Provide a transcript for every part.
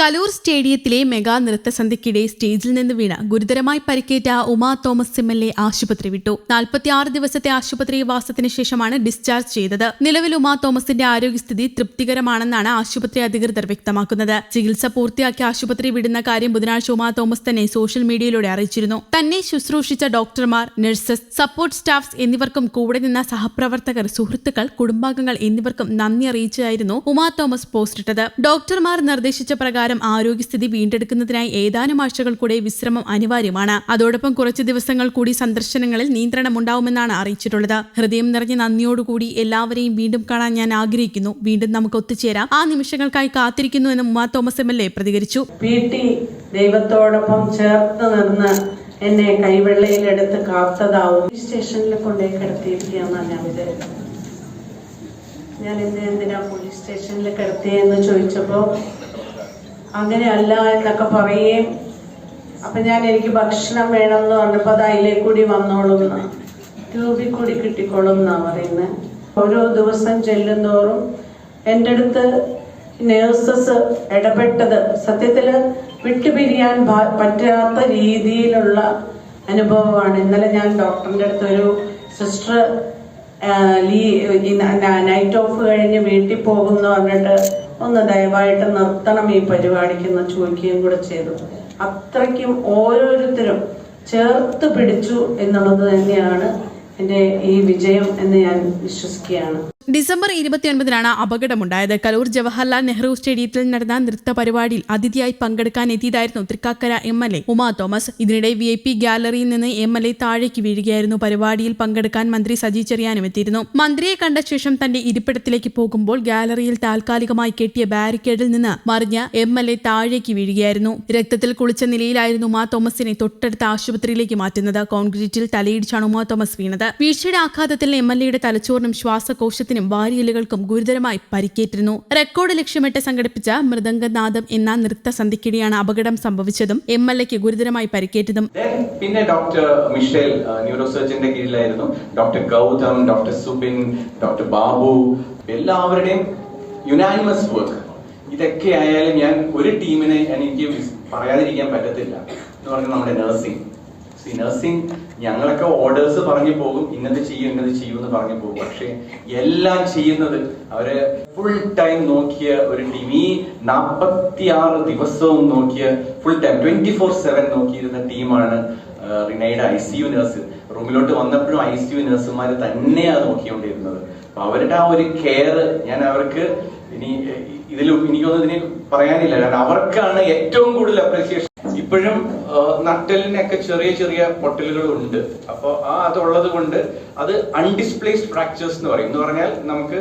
കലൂർ സ്റ്റേഡിയത്തിലെ മെഗാ നൃത്തസന്ധ്യയ്ക്കിടെ സ്റ്റേജിൽ നിന്ന് വീണ ഗുരുതരമായി പരിക്കേറ്റ Uma Thomas M L A ആശുപത്രി വിട്ടു. നാൽപ്പത്തിയാറ് ദിവസത്തെ ആശുപത്രി വാസത്തിന് ശേഷമാണ് ഡിസ്ചാർജ് ചെയ്തത്. നിലവിൽ ഉമാ തോമസിന്റെ ആരോഗ്യസ്ഥിതി തൃപ്തികരമാണെന്നാണ് ആശുപത്രി അധികൃതർ വ്യക്തമാക്കുന്നത്. ചികിത്സ പൂർത്തിയാക്കി ആശുപത്രി വിടുന്ന കാര്യം ബുധനാഴ്ച ഉമാ തോമസ് തന്നെ സോഷ്യൽ മീഡിയയിലൂടെ അറിയിച്ചിരുന്നു. തന്നെ ശുശ്രൂഷിച്ച ഡോക്ടർമാർ നഴ്സസ് സപ്പോർട്ട് സ്റ്റാഫ്സ് എന്നിവർക്കും കൂടെ നിന്ന സഹപ്രവർത്തകർ സുഹൃത്തുക്കൾ കുടുംബാംഗങ്ങൾ എന്നിവർക്കും നന്ദി അറിയിച്ചായിരുന്നു ഉമാ തോമസ് പോസ്റ്റിട്ടത്. ഡോക്ടർമാർ നിർദ്ദേശിച്ച പ്രകാരം ആരോഗ്യസ്ഥിതി വീണ്ടെടുക്കുന്നതിനായി ഏതാനും ആഴ്ചകൾ കൂടെ വിശ്രമം അനിവാര്യമാണ്. അതോടൊപ്പം കുറച്ച് ദിവസങ്ങൾ കൂടി സന്ദർശനങ്ങളിൽ നിയന്ത്രണമുണ്ടാവുമെന്നാണ് അറിയിച്ചിട്ടുള്ളത്. ഹൃദയം നിറഞ്ഞ നന്ദിയോടുകൂടി എല്ലാവരെയും വീണ്ടും കാണാൻ ഞാൻ ആഗ്രഹിക്കുന്നു. വീണ്ടും നമുക്ക് ഒത്തുചേരാം. ആ നിമിഷങ്ങൾക്കായി കാത്തിരിക്കുന്നു എന്ന് ഉമ്മ തോമസ് എം എൽ എ പ്രതികരിച്ചു. ദൈവത്തോടൊപ്പം ചേർത്ത് നിന്ന് എന്നെ കൈവെള്ളയിലെടുത്ത് കാത്തതാവും. സ്റ്റേഷനിൽ കൊണ്ടുപോയി കിടത്തിയിരിക്കുകയെന്നാണ് ഞാൻ വിചാരിച്ചത് ഞാൻ ഇന്ന് എന്തിനാ പോലീസ് സ്റ്റേഷനിൽ കിടത്തിയെന്ന് ചോദിച്ചപ്പോൾ അങ്ങനെയല്ല എന്നൊക്കെ പറയുകയും അപ്പം ഞാൻ എനിക്ക് ഭക്ഷണം വേണം എന്ന് അത് അതിലേ കൂടി വന്നോളും എന്ന് ട്യൂബിൽ കൂടി കിട്ടിക്കോളും എന്നാണ് പറയുന്നത് ഓരോ ദിവസം ചെല്ലുന്തോറും എന്റെ അടുത്ത് നേഴ്സസ് ഇടപെട്ടത് സത്യത്തിൽ വിട്ടുപിരിയാൻ പറ്റാത്ത രീതിയിലുള്ള അനുഭവമാണ്. ഇന്നലെ ഞാൻ ഡോക്ടറിന്റെ അടുത്ത് ഒരു സിസ്റ്റർ ലീ നൈറ്റ് ഓഫ് കഴിഞ്ഞ് വീട്ടിൽ പോകുമെന്ന് പറഞ്ഞിട്ട് ഒന്ന് ദയവായിട്ട് നിർത്തണം ഈ പരിപാടിക്ക് എന്ന് ചോദിക്കുകയും കൂടെ ചെയ്തു. അത്രയ്ക്കും ഓരോരുത്തരും ചേർത്ത് പിടിച്ചു എന്നുള്ളത് തന്നെയാണ് എന്റെ ഈ വിജയം എന്ന് ഞാൻ വിശ്വസിക്കുകയാണ്. ഡിസംബർ ഇരുപത്തിയൊൻപതിനാണ് അപകടമുണ്ടായത്. കലൂർ ജവഹർലാൽ നെഹ്റു സ്റ്റേഡിയത്തിൽ നടന്ന നൃത്ത പരിപാടിയിൽ അതിഥിയായി പങ്കെടുക്കാൻ എത്തിയതായിരുന്നു Thrikkakara M L A Uma Thomas. ഇതിനിടെ വി ഐ പി ഗാലറിയിൽ നിന്ന് എം എൽ എ താഴേക്ക് വീഴുകയായിരുന്നു. പരിപാടിയിൽ പങ്കെടുക്കാൻ മന്ത്രി സജി ചെറിയാനും എത്തിയിരുന്നു. മന്ത്രിയെ കണ്ട ശേഷം തന്റെ ഇരിപ്പിടത്തിലേക്ക് പോകുമ്പോൾ ഗാലറിയിൽ താൽക്കാലികമായി കെട്ടിയ ബാരിക്കേഡിൽ നിന്ന് മറിഞ്ഞ എം എൽ എ താഴേക്ക് വീഴുകയായിരുന്നു. രക്തത്തിൽ കുളിച്ച നിലയിലായിരുന്നു ഉമാ തോമസിനെ തൊട്ടടുത്ത ആശുപത്രിയിലേക്ക് മാറ്റുന്നത്. കോൺക്രീറ്റിൽ തലയിടിച്ചാണ് ഉമാ തോമസ് വീണത്. വീഴ്ചയുടെ ആഘാതത്തിൽ എം എൽ എയുടെ തലച്ചോറിനും ശ്വാസകോശത്തിനും വാരിയലുകൾക്കും ഗുരുതരമായി പരിക്കേറ്റിരുന്നു. റെക്കോർഡ് ലക്ഷ്യമിട്ട് സംഘടിപ്പിച്ച മൃദംഗനാദം എന്ന നൃത്ത നൃത്തസന്ധിക്കിടെയാണ് അപകടം സംഭവിച്ചതും എം എൽ എക്ക് ഗുരുതരമായി പരിക്കേറ്റതും. പിന്നെ ഡോക്ടർ മിഷേൽ ന്യൂറോ സർജന്റെ കീഴിലായിരുന്നു. Doctor Gautham doctor Subin doctor Babu എല്ലാവരുടെയും യുനാനിമസ് വർക്ക് ഇതൊക്കെ ആയാലും ഞാൻ ഒരു ടീമിനെ എനിക്ക് പറയാതിരിക്കാൻ പറ്റത്തില്ല എന്ന് പറഞ്ഞാൽ നമ്മുടെ നഴ്സിംഗ് സി നഴ്സിംഗ് ഞങ്ങളൊക്കെ ഓർഡേഴ്സ് പറഞ്ഞു പോകും. ഇന്നത് ചെയ്യും ഇന്നത് ചെയ്യും എന്ന് പറഞ്ഞു പോകും. പക്ഷേ എല്ലാം ചെയ്യുന്നത് അവർ ഫുൾ ടൈം നോക്കിയ ഒരു ടീം ഈ നാൽപ്പത്തി ആറ് ദിവസവും നോക്കിയ full time twenty four seven നോക്കിയിരുന്ന ടീമാണ് റിനൈഡ് ഐ സി യു നഴ്സ് റൂമിലോട്ട് വന്നപ്പോഴും ഐ സി യു നഴ്സുമാർ തന്നെയാണ് നോക്കിക്കൊണ്ടിരുന്നത്. അപ്പൊ അവരുടെ ആ ഒരു കെയർ ഞാൻ അവർക്ക് ഇനി ഇതിൽ എനിക്കൊന്നും ഇതിനെ പറയാനില്ല. കാരണം അവർക്കാണ് ഏറ്റവും കൂടുതൽ അപ്രീസിയേഷൻ ഇപ്പോഴും നട്ടലിനൊക്കെ ചെറിയ ചെറിയ പൊട്ടലുകൾ ഉണ്ട് അപ്പോൾ ആ അതുള്ളത് കൊണ്ട് അത് അൺഡിസ്പ്ലേസ്ഡ് ഫ്രാക്ചേഴ്സ് എന്ന് പറയും. എന്ന് പറഞ്ഞാൽ നമുക്ക്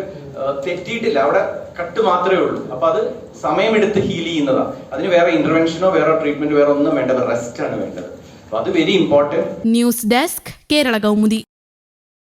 തെറ്റിയിട്ടില്ല. അവിടെ കട്ട് മാത്രമേ ഉള്ളൂ. അപ്പൊ അത് സമയമെടുത്ത് ഹീൽ ചെയ്യുന്നതാണ്. അതിന് വേറെ ഇന്റർവെൻഷനോ വേറെ ട്രീറ്റ്മെന്റ് വേറെ ഒന്നും വേണ്ടത് റെസ്റ്റ് ആണ് വേണ്ടത്. അപ്പൊ അത് very important news desk Kerala Kaumudi